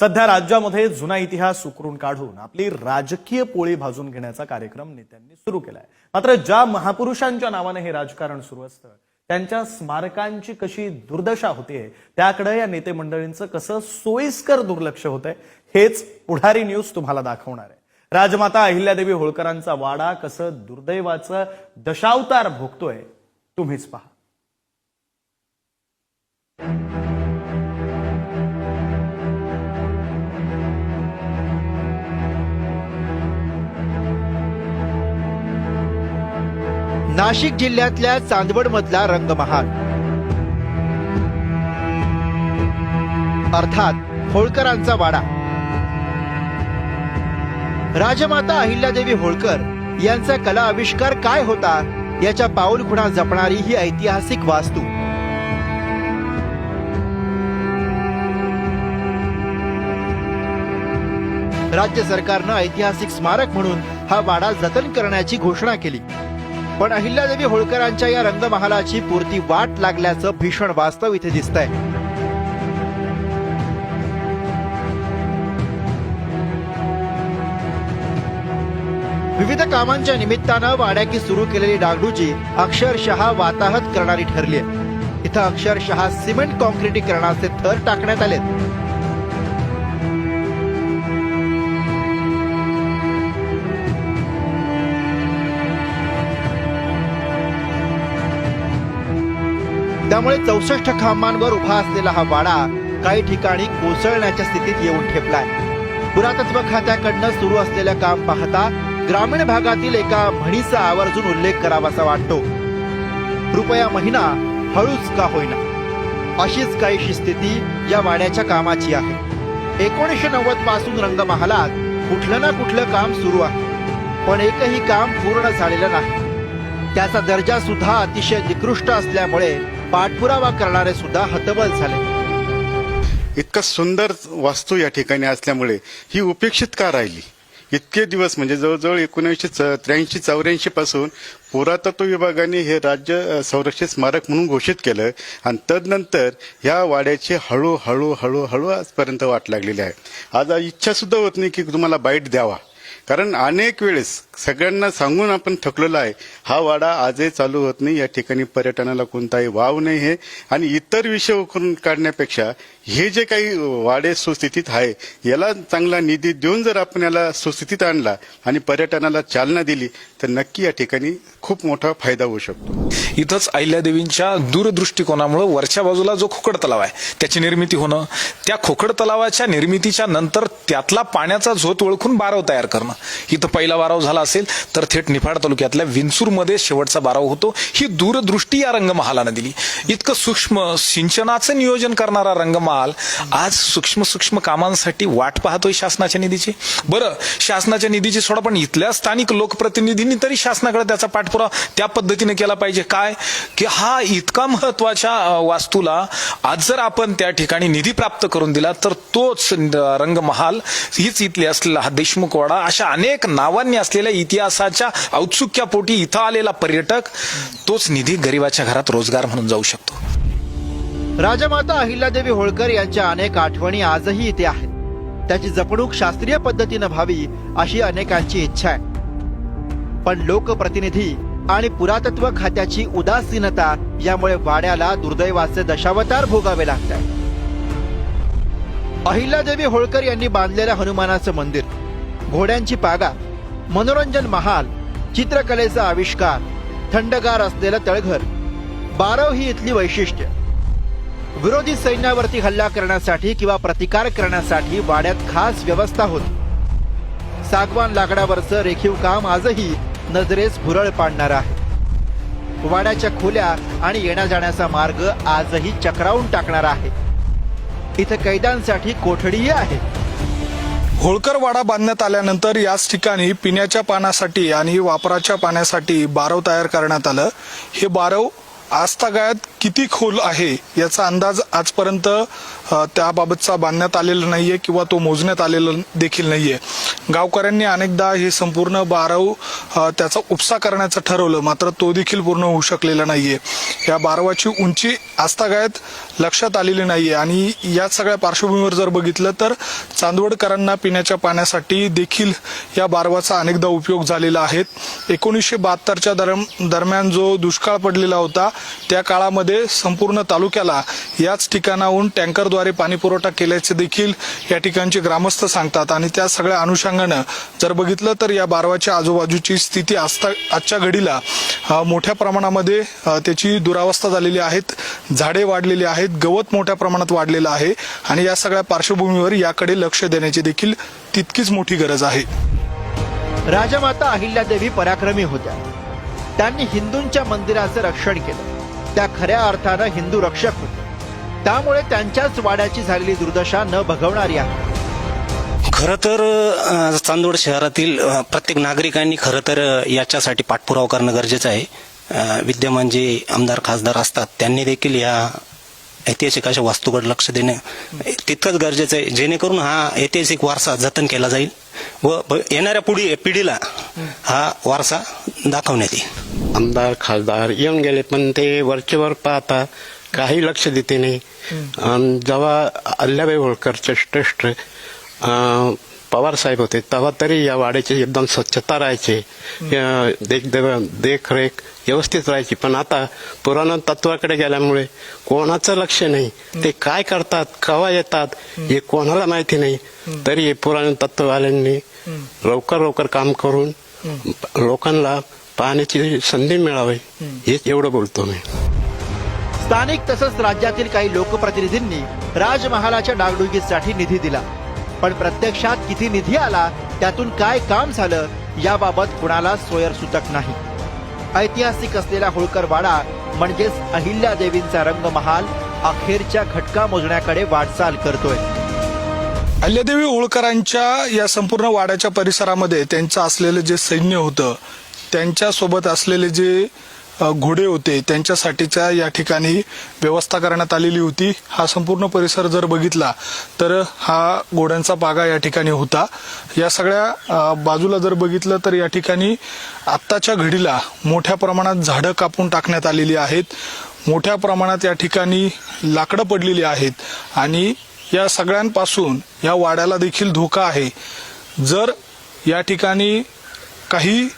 सध्या राज्यामध्ये जुना इतिहास उकरून काढून आपली राजकीय पोळी भाजून घेण्याचा कार्यक्रम नेत्यांनी सुरू केलाय. मात्र ज्या महापुरुषांच्या नावाने हे राजकारण सुरू असतं त्यांच्या स्मारकांची कशी दुर्दशा होते त्याकडे या नेते मंडळींचं कसं सोयीस्कर दुर्लक्ष होतंय हेच पुढारी न्यूज तुम्हाला दाखवणार आहे. राजमाता अहिल्यादेवी होळकरांचा वाडा कसं दुर्दैवाचं दशावतार भोगतोय तुम्हीच पहा. नाशिक जिल्ह्यातल्या चांदवड मधला रंगमहाल. अर्थात होळकरांचा वाडा. राजमाता अहिल्यादेवी होळकर यांचा कला आविष्कार काय होता याच्या पाऊलखुणा जपणारी ही ऐतिहासिक वास्तू. राज्य सरकारनं ऐतिहासिक स्मारक म्हणून हा वाडा जतन करण्याची घोषणा केली. पण अहिल्यादेवी होळकरांच्या या रंगमहालाची पूर्ती वाट लागल्याचं भीषण वास्तव इथे दिसतंय. विविध कामांच्या निमित्तानं वाड्याकी सुरू केलेली डागडूजी अक्षरशः वाताहत करणारी ठरली इथं अक्षरशः सिमेंट कॉन्क्रिटीकरणाचे थर टाकण्यात आलेत. त्यामुळे चौसष्ट खांबांवर उभा असलेला हा वाडा काही ठिकाणी कोसळण्याच्या स्थितीत येऊन ठेपलाय. पुरातत्व खात्याकडनं सुरू असलेलं काम पाहता ग्रामीण भागातील एका म्हणीचा आवर्जून उल्लेख करावासा वाटतो. रुपया महिना हळूच का होईना. अशीच काहीशी स्थिती या वाड्याच्या कामाची आहे. एकोणीसशे नव्वदपासून रंगमहालात कुठलं ना कुठलं काम सुरू आहे. पण एकही काम पूर्ण झालेलं नाही. त्याचा दर्जा सुद्धा अतिशय निकृष्ट असल्यामुळे पाठपुरावा करणारे सुद्धा हतबल झाले. इतकं सुंदर वास्तू या ठिकाणी असल्यामुळे ही उपेक्षित का राहिली? इतके दिवस म्हणजे जवळजवळ एकोणीसशे त्र्याऐंशी चौऱ्याऐंशी पासून पुरातत्व विभागाने हे राज्य संरक्षित स्मारक म्हणून घोषित केलं आणि तदनंतर ह्या वाड्याची हळूहळू हळूहळू आजपर्यंत वाट लागलेली आहे. आज इच्छा सुद्धा होत नाही की तुम्हाला बाईट द्यावा. कारण अनेक वेळेस सगळ्यांना सांगून आपण थकलेलो आहे. हा वाडा आजही चालू होत नाही. या ठिकाणी पर्यटनाला कोणताही वाव नाही आहे. आणि इतर विषय उकरून काढण्यापेक्षा हे जे काही वाडे सुस्थितीत आहे याला चांगला निधी देऊन जर आपण याला सुस्थितीत आणला आणि पर्यटनाला चालना दिली तर नक्की या ठिकाणी खूप मोठा फायदा होऊ शकतो. इथंच अहिल्यादेवींच्या दूरदृष्टिकोनामुळे वरच्या बाजूला जो खोकड तलाव आहे त्याची निर्मिती होणं त्या खोकड तलावाच्या निर्मितीच्या नंतर त्यातला पाण्याचा झोत ओळखून बारव तयार करणं. इथं पहिला बारव झाला असेल तर थेट निफाड तालुक्यातल्या विंचूरमध्ये शेवटचा बाराव होतो. ही दूरदृष्टी या रंगमहालानं दिली. इतकं सूक्ष्म सिंचनाचं नियोजन करणारा रंगमहाल आज सूक्ष्म सूक्ष्म कामांसाठी वाट पाहतोय शासनाच्या निधीची. बरं शासनाच्या निधीची सोडा पण इथल्या स्थानिक लोकप्रतिनिधींनी तरी शासनाकडे त्याचा पाठपुरावा त्या पद्धतीने केला पाहिजे. काय? की हा इतका महत्त्वाच्या वास्तूला आज जर आपण त्या ठिकाणी निधी प्राप्त करून दिला तर तोच रंगमहाल हीच इथली असलेला हा देशमुख वाडा अशा अनेक नावांनी असलेल्या इतिहासाच्या औत्सुक्यापोटी इथं आलेला पर्यटक तोच निधी गरिबाच्या घरात रोजगार म्हणून जाऊ शकतो. राजमाता अहिल्यादेवी होळकर यांच्या अनेक आठवणी आजही इथे आहेत. त्याची जपणूक शास्त्रीय पद्धतीनं व्हावी अशी अनेकांची इच्छा आहे. पण लोकप्रतिनिधी आणि पुरातत्व खात्याची उदासीनता यामुळे वाड्याला दुर्दैवाचे दशावतार भोगावे लागत आहे अहिल्यादेवी होळकर यांनी बांधलेलं हनुमानाचं मंदिर घोड्यांची पागा मनोरंजन महाल चित्रकलेचा आविष्कार थंडगार असलेलं तळघर बारव ही इथली वैशिष्ट्य. विरोधी सैन्यावरती हल्ला करण्यासाठी किंवा प्रतिकार करण्यासाठी वाड्यात खास व्यवस्था होती. सागवान लाकडावरचं रेखीव काम आजही नजरेस भुरळ पाडणार आहे. वाड्याच्या खोल्या आणि येण्या जाण्याचा मार्ग आजही चक्रावून टाकणार आहे. इथं कैद्यांसाठी कोठडीही आहे. होळकर वाडा बांधण्यात आल्यानंतर याच ठिकाणी पिण्याच्या पाण्यासाठी आणि वापराच्या पाण्यासाठी बारव तयार करण्यात आलं. हे बारव आजतागायत किती खोल आहे याचा अंदाज आजपर्यंत त्याबाबतचा बांधण्यात आलेला नाहीये किंवा तो मोजण्यात आलेला देखील नाहीये. गावकऱ्यांनी अनेकदा हे संपूर्ण बारव त्याचा उपसा करण्याचं ठरवलं मात्र तो देखील पूर्ण होऊ शकलेला नाहीये. या बारवाची उंची आस्थागायत लक्षात आलेली नाहीये आणि या सगळ्या पार्श्वभूमीवर जर बघितलं तर चांदवडकरांना पिण्याच्या पाण्यासाठी देखील या बारवाचा अनेकदा उपयोग झालेला आहे. एकोणीसशे बहात्तरच्या दरम्यान जो दुष्काळ पडलेला होता त्या काळामध्ये संपूर्ण तालुक्याला याच ठिकाणाहून टँकर टँकरद्वारे पाणी पुरवठा केल्याचे देखील या ठिकाणचे ग्रामस्थ सांगतात. आणि त्या सगळ्या अनुषंगानं जर बघितलं तर या बारवाच्या आजूबाजूची स्थिती आस्था आजच्या घडीला मोठ्या प्रमाणामध्ये त्याची दुरावस्था झालेली आहेत. झाडे वाढलेली आहेत. गवत मोठ्या प्रमाणात वाढलेलं आहे. आणि या सगळ्या पार्श्वभूमीवर याकडे लक्ष देण्याची देखील तितकीच मोठी गरज आहे. राजमाता अहिल्यादेवी पराक्रमी होत्या. त्यांनी हिंदूंच्या मंदिराचं रक्षण केलं. त्या खऱ्या अर्थानं हिंदू रक्षक होत्या त्यामुळे त्यांच्याच वाड्याची झालेली दुर्दशा न भगवणारी आहे. खरं तर अ, चांदवड शहरातील प्रत्येक नागरिकांनी खरं तर याच्यासाठी पाठपुरावा करणं गरजेचं आहे. विद्यमान जे आमदार खासदार असतात त्यांनी देखील या ऐतिहासिक अशा वास्तूकडे लक्ष देणं तितकंच गरजेचं आहे. जेणेकरून हा ऐतिहासिक वारसा जतन केला जाईल व येणाऱ्या पुढी पिढीला हा वारसा दाखवण्यात येईल. आमदार खासदार येऊन गेले पण ते वरचेवर पाहता काही लक्ष देते नाही. जेव्हा अल्लाबाई होळकरचे श्रेष्ठ अं, पवार साहेब होते तेव्हा तरी या वाड्याची एकदम स्वच्छता राहायची. देख देखरेख व्यवस्थित राहायची. पण आता पुराण तत्वाकडे गेल्यामुळे कोणाचं लक्ष नाही. ते काय करतात केव्हा येतात हे कोणाला माहिती नाही. तरी हे पुराण तत्ववाल्यांनी लवकर लवकर काम करून लोकांना पाहण्याची संधी मिळावी. हे एवढं बोलतो मी. स्थानिक तसंच राज्यातील काही लोकप्रतिनिधींनी राजमहालाच्या डागडुगीसाठी निधी दिला. पण प्रत्यक्षात किती निधी आला त्यातून काय काम झालं याबाबत कुणाला सोयरसुतक नाही. ऐतिहासिक असलेला होळकर वाडा म्हणजेच अहिल्यादेवींचा रंगमहाल अखेरच्या घटका मोजण्याकडे वाटचाल करतोय. अल्ल्यादेवी होळकरांच्या या संपूर्ण वाड्याच्या परिसरामध्ये त्यांचं असलेलं जे सैन्य होतं त्यांच्यासोबत असलेले जे घोडे होते. त्यांच्यासाठीच्या या ठिकाणी व्यवस्था करण्यात आलेली होती. हा संपूर्ण परिसर जर बघितला तर हा घोड्यांचा पागा या ठिकाणी होता. या सगळ्या बाजूला जर बघितलं तर या ठिकाणी आत्ताच्या घडीला मोठ्या प्रमाणात झाडं कापून टाकण्यात आलेली आहेत. मोठ्या प्रमाणात या ठिकाणी लाकडं पडलेली आहेत. आणि या सगळ्यांपासून या वाड्याला देखील धोका आहे. जर या ठिकाणी काही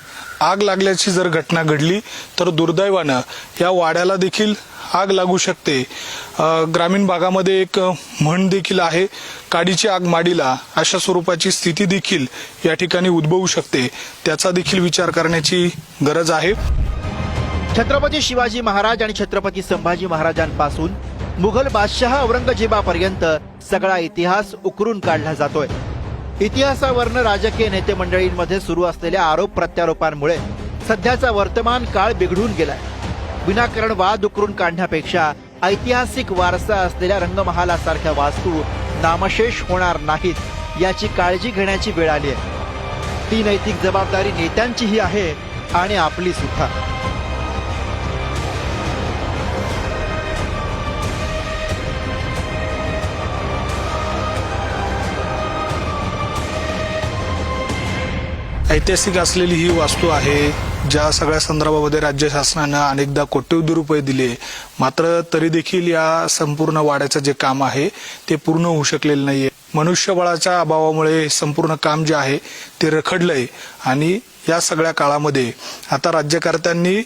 आग लागल्याची जर घटना घडली तर दुर्दैवानं या वाड्याला देखील आग लागू शकते. ग्रामीण भागामध्ये एक म्हण देखील आहे काडीची आग माडीला अशा स्वरूपाची स्थिती देखील या ठिकाणी उद्भवू शकते. त्याचा देखील विचार करण्याची गरज आहे. छत्रपती शिवाजी महाराज आणि छत्रपती संभाजी महाराजांपासून मुघल बादशहा औरंगजेबापर्यंत सगळा इतिहास उकरून काढला जातोय. इतिहासावरनं राजकीय नेते मंडळींमध्ये सुरू असलेल्या आरोप प्रत्यारोपांमुळे सध्याचा वर्तमान काळ बिघडून गेलाय. विनाकारण वाद उकरून काढण्यापेक्षा ऐतिहासिक वारसा असलेल्या रंगमहालासारख्या वास्तू नामशेष होणार नाहीत याची काळजी घेण्याची वेळ आली आहे. ती नैतिक जबाबदारी नेत्यांचीही आहे आणि आपली सुद्धा ऐतिहासिक असलेली ही वास्तू आहे ज्या सगळ्या संदर्भामध्ये राज्य शासनानं अनेकदा कोट्यवधी रुपये दिले. मात्र तरी देखील या संपूर्ण वाड्याचं जे काम आहे ते पूर्ण होऊ शकलेलं नाहीये. मनुष्यबळाच्या अभावामुळे संपूर्ण काम जे आहे ते रखडलंय. आणि या सगळ्या काळामध्ये आता राज्यकर्त्यांनी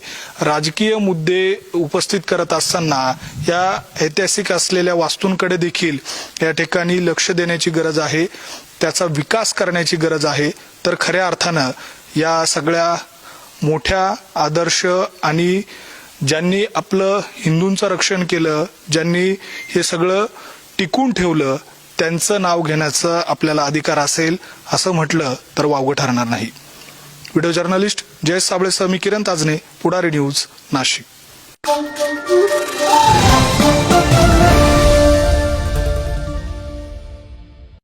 राजकीय मुद्दे उपस्थित करत असताना या ऐतिहासिक असलेल्या वास्तूंकडे देखील या ठिकाणी लक्ष देण्याची गरज आहे. त्याचा विकास करण्याची गरज आहे. तर खऱ्या अर्थानं या सगळ्या मोठ्या आदर्श आणि ज्यांनी आपलं हिंदूंचं रक्षण केलं ज्यांनी हे सगळं टिकून ठेवलं त्यांचं नाव घेण्याचं आपल्याला अधिकार असेल असं म्हटलं तर वावगं ठरणार नाही. व्हिडिओ जर्नलिस्ट जयेश साबळेसह मी किरण ताजने पुढारी न्यूज नाशिक.